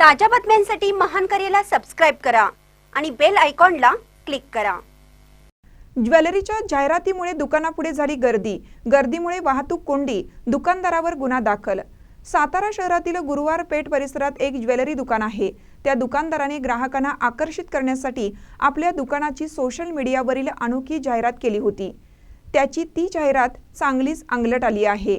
ताज्या बातम्यांसाठी महान करेला सबस्क्राईब करा आणि बेल आयकॉनला क्लिक करा. ज्वेलरीच्या जाहिरातीमुळे दुकानापुढे झाली गर्दी. गर्दीमुळे वाहतूक कोंडी. दुकानदारावर गुन्हा दाखल. सातारा शहरातील गुरुवार पेठ परिसरात एक ज्वेलरी दुकान आहे. त्या दुकानदाराने ग्राहकांना आकर्षित करण्यासाठी आपल्या दुकानाची सोशल मीडियावरील अनोखी जाहिरात केली होती. त्याची ती जाहिरात चांगलीच अंगलट आली आहे.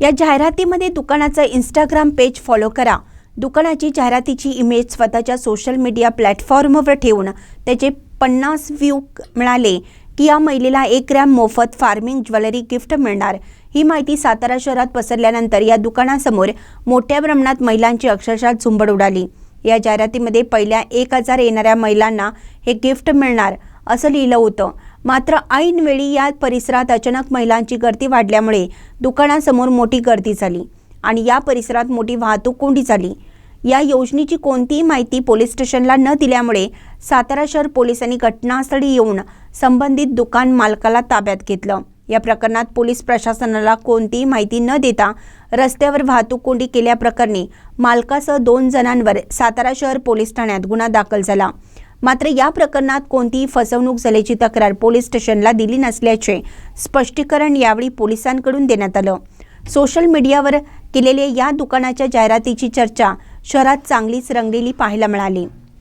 या जाहिरातीमध्ये दुकानाचं इंस्टाग्राम पेज फॉलो करा. दुकानाची जाहिरातीची इमेज स्वतःच्या सोशल मीडिया प्लॅटफॉर्मवर ठेवून त्याचे पन्नास व्ह्यू मिळाले की या महिलेला एक ग्रॅम मोफत फार्मिंग ज्वेलरी गिफ्ट मिळणार. ही माहिती सातारा शहरात पसरल्यानंतर या दुकानासमोर मोठ्या प्रमाणात महिलांची अक्षरशः झुंबड उडाली. या जाहिरातीमध्ये पहिल्या एक हजार येणाऱ्या महिलांना हे गिफ्ट मिळणार असं लिहिलं होतं. मात्र ऐनवेळी या परिसरात अचानक महिलांची गर्दी वाढल्यामुळे दुकानासमोर मोठी गर्दी झाली. आणि या परिसरात मोठी वाहतूक कोंडी झाली या योजनेची कोणतीही माहिती पोलीस स्टेशनला न दिल्यामुळे सातारा शहर पोलिसांनी घटनास्थळी येऊन संबंधित दुकान मालकाला ताब्यात घेतलं. या प्रकरणात पोलीस प्रशासनाला कोणतीही माहिती न देता रस्त्यावर वाहतूक कोंडी केल्याप्रकरणी मालकासह दोन जणांवर सातारा शहर पोलीस ठाण्यात गुन्हा दाखल झाला. मात्र या प्रकरणात कोणतीही फसवणूक झाल्याची तक्रार पोलीस स्टेशनला दिली नसल्याचे स्पष्टीकरण यावेळी पोलिसांकडून देण्यात आलं. सोशल मीडियावर केलेल्या या दुकानाच्या जाहिरातीची चर्चा शहरात चांगलीच रंगलेली पाहायला मिळाली.